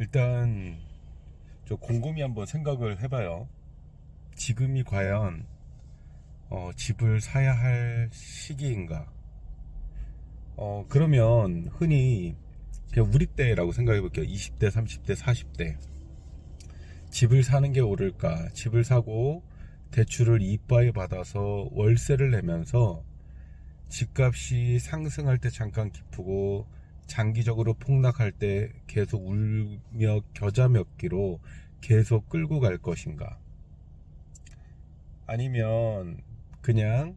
일단 저 곰곰이 한번 생각을 해봐요. 지금이 과연 어, 집을 사야 할 시기인가? 어, 그러면 흔히 그냥 우리 때라고 생각해 볼게요. 20대, 30대, 40대. 집을 사는 게 옳을까? 집을 사고 대출을 이빠이 받아서 월세를 내면서 집값이 상승할 때 잠깐 기쁘고 장기적으로 폭락할 때 계속 울며 겨자 몇 기로 계속 끌고 갈 것인가? 아니면 그냥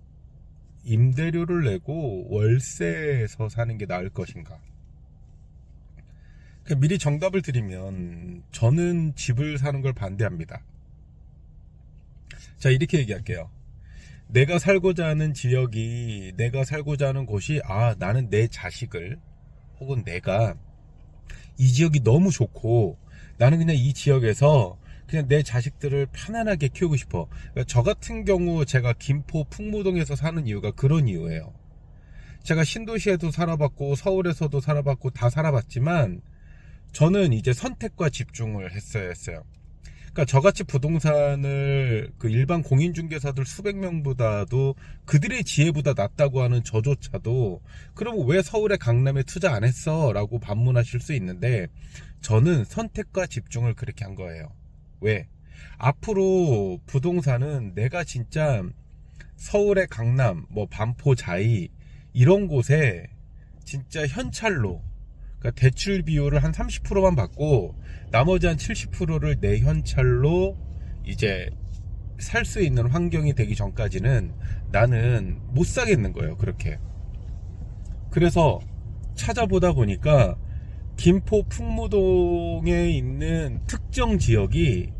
임대료를 내고 월세에서 사는 게 나을 것인가? 그 미리 정답을 드리면 저는 집을 사는 걸 반대합니다. 자, 이렇게 얘기할게요. 내가 살고자 하는 지역이 내가 살고자 하는 곳이 아, 나는 내 자식을 혹은 내가 이 지역이 너무 좋고 나는 그냥 이 지역에서 그냥 내 자식들을 편안하게 키우고 싶어. 그러니까 저 같은 경우 제가 김포 풍무동에서 사는 이유가 그런 이유예요. 제가 신도시에도 살아봤고 서울에서도 살아봤고 다 살아봤지만 저는 이제 선택과 집중을 했어야 했어요. 그러니까 저같이 부동산을 그 일반 공인중개사들 수백 명보다도 그들의 지혜보다 낫다고 하는 저조차도 그럼 왜 서울의 강남에 투자 안 했어? 라고 반문하실 수 있는데 저는 선택과 집중을 그렇게 한 거예요. 왜? 앞으로 부동산은 내가 진짜 서울의 강남, 뭐 반포 자이 이런 곳에 진짜 현찰로 그러니까 대출 비율을 한 30%만 받고 나머지 한 70%를 내 현찰로 이제 살 수 있는 환경이 되기 전까지는 나는 못 사겠는 거예요. 그렇게. 그래서 찾아보다 보니까 김포 풍무동에 있는 특정 지역이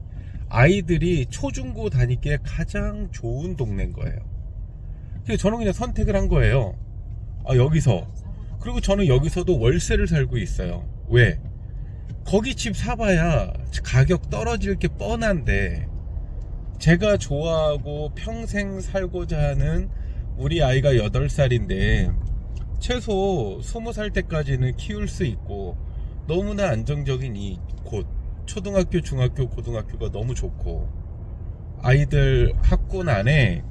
아이들이 초중고 다니기에 가장 좋은 동네인 거예요. 그래서 저는 그냥 선택을 한 거예요. 아, 여기서. 그리고 저는 여기서도 월세를 살고 있어요. 왜? 거기 집 사봐야 가격 떨어질 게 뻔한데, 제가 좋아하고 평생 살고자 하는 우리 아이가 8살인데, 최소 20살 때까지는 키울 수 있고, 너무나 안정적인 이 곳, 초등학교, 중학교, 고등학교가 너무 좋고, 아이들 학군 안에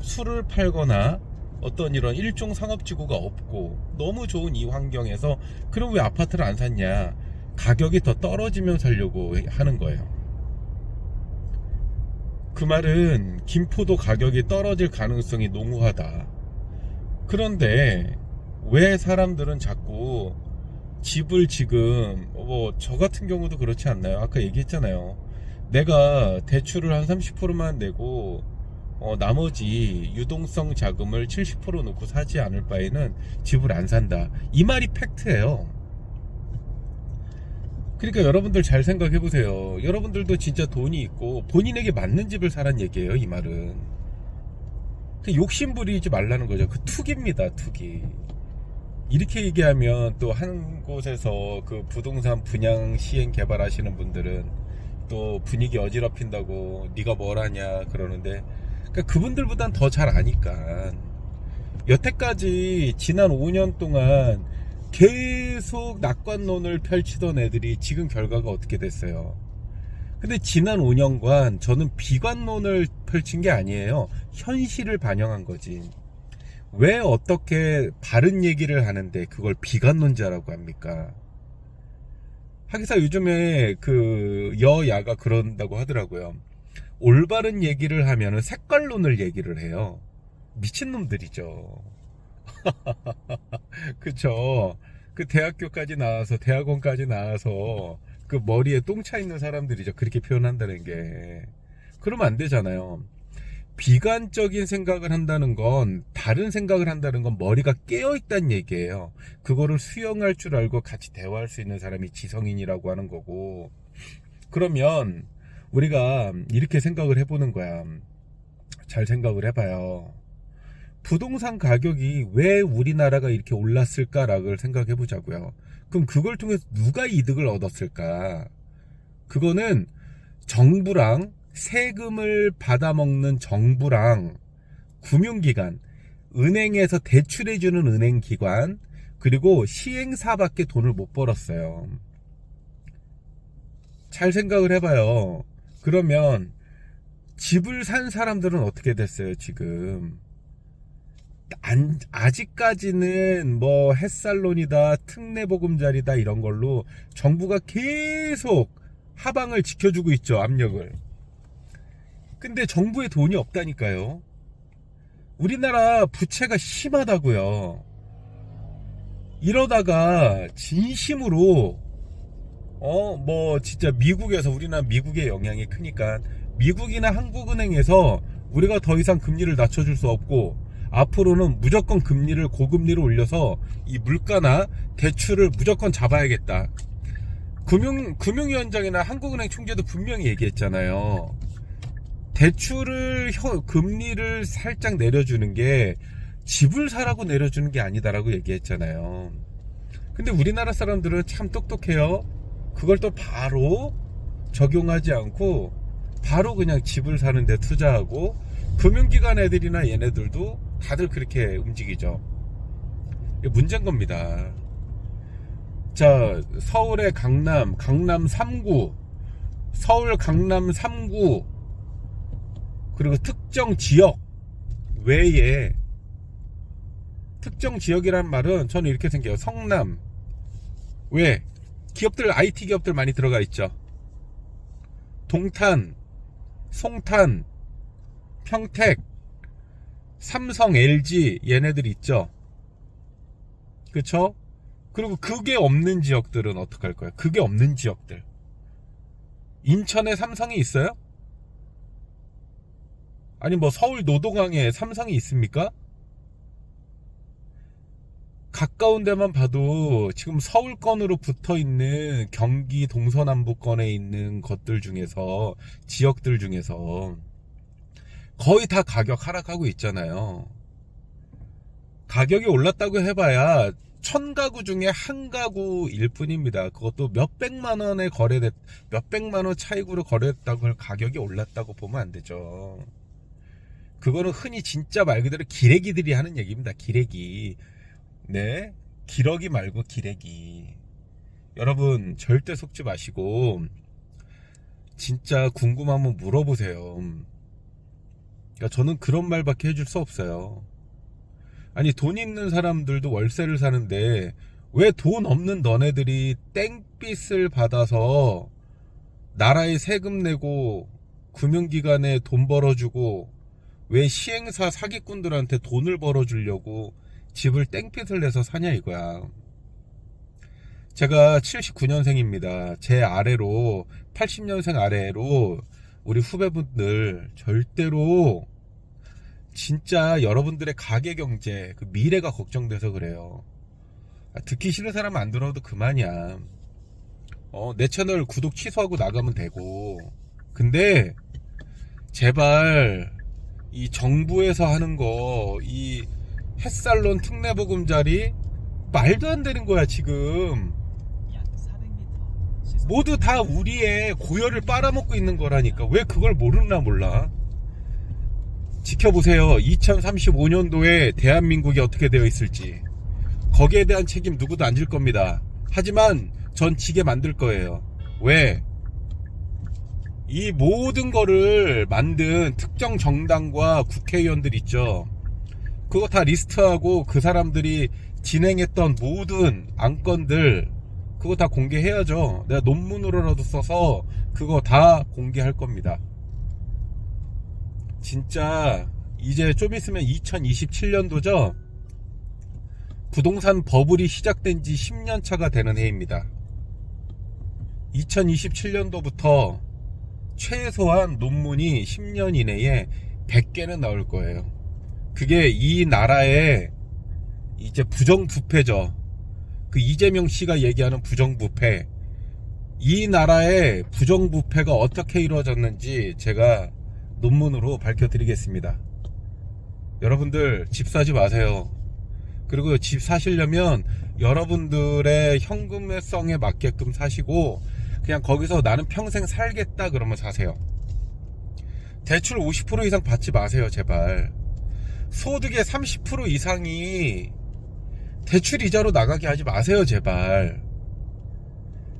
술을 팔거나 어떤 이런 일종 상업지구가 없고 너무 좋은 이 환경에서 그럼 왜 아파트를 안 샀냐? 가격이 더 떨어지면 살려고 하는 거예요. 그 말은 김포도 가격이 떨어질 가능성이 농후하다. 그런데 왜 사람들은 자꾸 집을 지금 뭐 저 같은 경우도 그렇지 않나요? 아까 얘기했잖아요. 내가 대출을 한 30%만 내고 어, 나머지 유동성 자금을 70% 놓고 사지 않을 바에는 집을 안 산다. 이 말이 팩트예요. 그러니까 여러분들 잘 생각해 보세요. 여러분들도 진짜 돈이 있고 본인에게 맞는 집을 사란 얘기예요. 이 말은. 그 욕심 부리지 말라는 거죠. 그 투기입니다. 투기. 이렇게 얘기하면 또 한 곳에서 그 부동산 분양 시행 개발하시는 분들은 또 분위기 어지럽힌다고 네가 뭘 하냐 그러는데 그러니까 그분들보단 더 잘 아니까. 여태까지 지난 5년 동안 계속 낙관론을 펼치던 애들이 지금 결과가 어떻게 됐어요? 근데 지난 5년간 저는 비관론을 펼친 게 아니에요. 현실을 반영한 거지. 왜 어떻게 바른 얘기를 하는데 그걸 비관론자라고 합니까? 하기사 요즘에 그 여야가 그런다고 하더라고요. 올바른 얘기를 하면은 색깔론을 얘기를 해요. 미친놈들이죠. 그쵸. 그 대학교까지 나와서, 대학원까지 나와서 그 머리에 똥차 있는 사람들이죠. 그렇게 표현한다는 게. 그러면 안 되잖아요. 비관적인 생각을 한다는 건, 다른 생각을 한다는 건 머리가 깨어 있다는 얘기예요. 그거를 수용할 줄 알고 같이 대화할 수 있는 사람이 지성인이라고 하는 거고. 그러면, 우리가 이렇게 생각을 해보는 거야. 잘 생각을 해봐요. 부동산 가격이 왜 우리나라가 이렇게 올랐을까라고 생각해 보자고요. 그럼 그걸 통해서 누가 이득을 얻었을까? 그거는 정부랑 세금을 받아먹는 정부랑 금융기관, 은행에서 대출해주는 은행기관, 그리고 시행사밖에 돈을 못 벌었어요. 잘 생각을 해봐요. 그러면 집을 산 사람들은 어떻게 됐어요, 지금? 안, 아직까지는 뭐 햇살론이다, 특례보금자리다 이런 걸로 정부가 계속 하방을 지켜주고 있죠, 압력을. 근데 정부에 돈이 없다니까요. 우리나라 부채가 심하다고요. 이러다가 진심으로 어 뭐 진짜 미국에서 우리나라 미국의 영향이 크니까 미국이나 한국은행에서 우리가 더 이상 금리를 낮춰줄 수 없고 앞으로는 무조건 금리를 고금리로 올려서 이 물가나 대출을 무조건 잡아야겠다. 금융 금융위원장이나 한국은행 총재도 분명히 얘기했잖아요. 대출을 혀- 금리를 살짝 내려주는 게 집을 사라고 내려주는 게 아니다라고 얘기했잖아요. 근데 우리나라 사람들은 참 똑똑해요. 그걸 또 바로 적용하지 않고 바로 그냥 집을 사는데 투자하고 금융기관 애들이나 얘네들도 다들 그렇게 움직이죠. 문제인 겁니다. 자, 서울의 강남, 강남 3구, 서울 강남 3구, 그리고 특정 지역 외에 특정 지역이란 말은 저는 이렇게 생겨요. 성남. 왜? 기업들, IT 기업들 많이 들어가 있죠. 동탄, 송탄, 평택, 삼성, LG 얘네들 있죠. 그쵸? 그리고 그게 없는 지역들은 어떡할 거야? 그게 없는 지역들. 인천에 삼성이 있어요? 아니 뭐 서울 노동항에 삼성이 있습니까? 가까운 데만 봐도 지금 서울권으로 붙어 있는 경기 동서남부권에 있는 것들 중에서 지역들 중에서 거의 다 가격 하락하고 있잖아요. 가격이 올랐다고 해봐야 천 가구 중에 한 가구일 뿐입니다. 그것도 몇 백만 원에 거래됐, 몇 백만 원 차익으로 거래했다고 할 가격이 올랐다고 보면 안 되죠. 그거는 흔히 진짜 말 그대로 기레기들이 하는 얘기입니다. 기레기. 네. 기러기 말고 기레기. 여러분, 절대 속지 마시고, 진짜 궁금하면 물어보세요. 그러니까 저는 그런 말밖에 해줄 수 없어요. 아니, 돈 있는 사람들도 월세를 사는데, 왜 돈 없는 너네들이 땡빚을 받아서 나라에 세금 내고 금융기관에 돈 벌어주고 왜 시행사 사기꾼들한테 돈을 벌어주려고 집을 땡빛을 내서 사냐 이거야. 제가 79년생입니다. 제 아래로 80년생 아래로 우리 후배분들 절대로 진짜 여러분들의 가계 경제 그 미래가 걱정돼서 그래요. 아, 듣기 싫은 사람 안 들어도 그만이야. 어, 내 채널 구독 취소하고 나가면 되고. 근데 제발 이 정부에서 하는 거, 이 햇살론 특례보금자리 말도 안 되는 거야 지금. 약 400m 시속 모두 다 우리의 고열을 빨아먹고 있는 거라니까 왜 그걸 모르나 몰라. 지켜보세요. 2035년도에 대한민국이 어떻게 되어 있을지. 거기에 대한 책임 누구도 안 질 겁니다. 하지만 전 지게 만들 거예요. 왜? 이 모든 거를 만든 특정 정당과 국회의원들 있죠. 그거 다 리스트하고 그 사람들이 진행했던 모든 안건들 그거 다 공개해야죠. 내가 논문으로라도 써서 그거 다 공개할 겁니다. 진짜 이제 좀 있으면 2027년도죠. 부동산 버블이 시작된 지 10년 차가 되는 해입니다. 2027년도부터 최소한 논문이 10년 이내에 100개는 나올 거예요. 그게 이 나라의 이제 부정부패죠. 그 이재명 씨가 얘기하는 부정부패. 이 나라의 부정부패가 어떻게 이루어졌는지 제가 논문으로 밝혀드리겠습니다. 여러분들 집 사지 마세요. 그리고 집 사시려면 여러분들의 현금성에 맞게끔 사시고 그냥 거기서 나는 평생 살겠다 그러면 사세요. 대출 50% 이상 받지 마세요, 제발. 소득의 30% 이상이 대출 이자로 나가게 하지 마세요, 제발.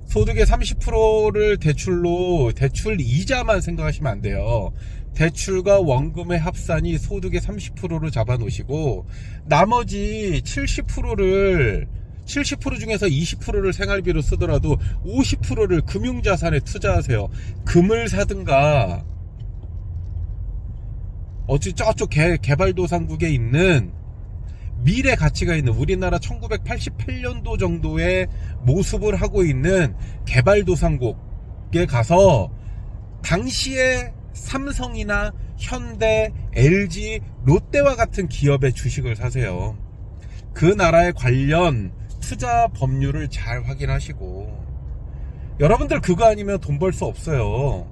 소득의 30%를 대출로 대출 이자만 생각하시면 안 돼요. 대출과 원금의 합산이 소득의 30%로 잡아 놓으시고 나머지 70%를 70% 중에서 20%를 생활비로 쓰더라도 50%를 금융자산에 투자하세요. 금을 사든가 어찌 저쪽 개, 개발도상국에 있는 미래 가치가 있는 우리나라 1988년도 정도의 모습을 하고 있는 개발도상국에 가서 당시에 삼성이나 현대, LG, 롯데와 같은 기업의 주식을 사세요. 그 나라의 관련 투자 법률을 잘 확인하시고 여러분들 그거 아니면 돈 벌 수 없어요.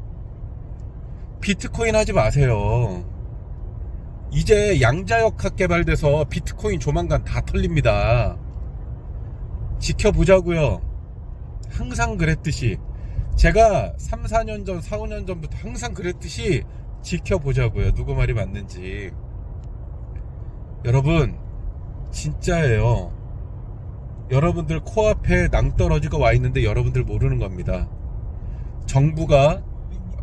비트코인 하지 마세요. 이제 양자역학 개발돼서 비트코인 조만간 다 털립니다. 지켜보자고요. 항상 그랬듯이 제가 3, 4년 전, 4, 5년 전부터 항상 그랬듯이 지켜보자고요. 누구 말이 맞는지. 여러분, 진짜예요. 여러분들 코앞에 낭떠러지가 와 있는데 여러분들 모르는 겁니다. 정부가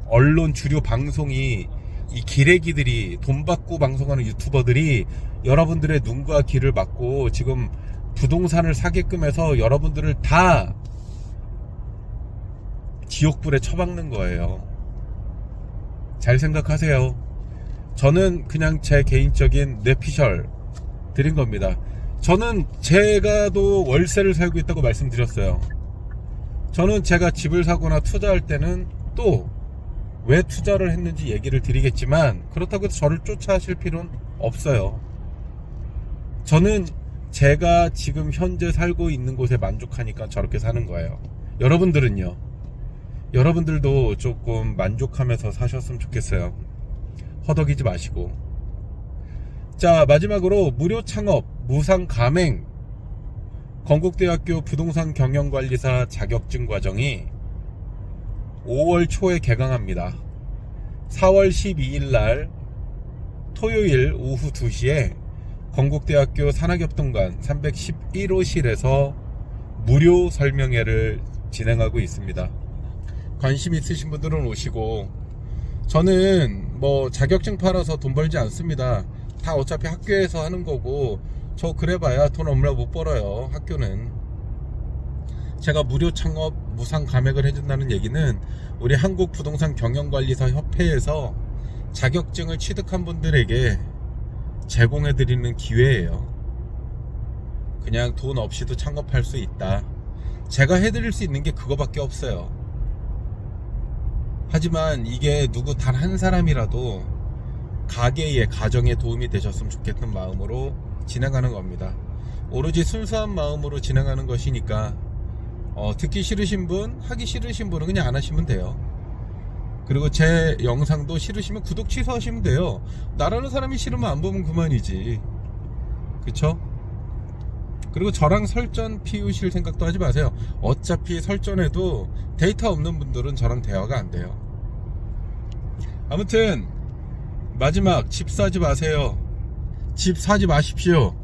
언론 주류 방송이 이 기레기들이 돈 받고 방송하는 유튜버들이 여러분들의 눈과 귀를 막고 지금 부동산을 사게끔 해서 여러분들을 다 지옥불에 처박는 거예요. 잘 생각하세요. 저는 그냥 제 개인적인 뇌피셜 드린 겁니다. 저는 제가도 월세를 살고 있다고 말씀드렸어요. 저는 제가 집을 사거나 투자할 때는 또 왜 투자를 했는지 얘기를 드리겠지만 그렇다고 해서 저를 쫓아하실 필요는 없어요. 저는 제가 지금 현재 살고 있는 곳에 만족하니까 저렇게 사는 거예요. 여러분들은요? 여러분들도 조금 만족하면서 사셨으면 좋겠어요. 허덕이지 마시고. 자, 마지막으로 무료 창업, 무상 가맹, 건국대학교 부동산 경영관리사 자격증 과정이 5월 초에 개강합니다. 4월 12일 날 토요일 오후 2시에 건국대학교 산학협동관 311호실에서 무료 설명회를 진행하고 있습니다. 관심 있으신 분들은 오시고 저는 뭐 자격증 팔아서 돈 벌지 않습니다. 다 어차피 학교에서 하는 거고 저 그래봐야 돈 얼마 못 벌어요. 학교는 제가 무료 창업 무상 감액을 해준다는 얘기는 우리 한국 부동산 경영관리사 협회에서 자격증을 취득한 분들에게 제공해드리는 기회예요. 그냥 돈 없이도 창업할 수 있다. 제가 해드릴 수 있는 게 그거밖에 없어요. 하지만 이게 누구 단 한 사람이라도 가게에 가정에 도움이 되셨으면 좋겠는 마음으로 진행하는 겁니다. 오로지 순수한 마음으로 진행하는 것이니까 어, 듣기 싫으신 분, 하기 싫으신 분은 그냥 안 하시면 돼요. 그리고 제 영상도 싫으시면 구독 취소하시면 돼요. 나라는 사람이 싫으면 안 보면 그만이지. 그쵸? 그리고 저랑 설전 피우실 생각도 하지 마세요. 어차피 설전에도 데이터 없는 분들은 저랑 대화가 안 돼요. 아무튼 마지막 집 사지 마세요. 집 사지 마십시오.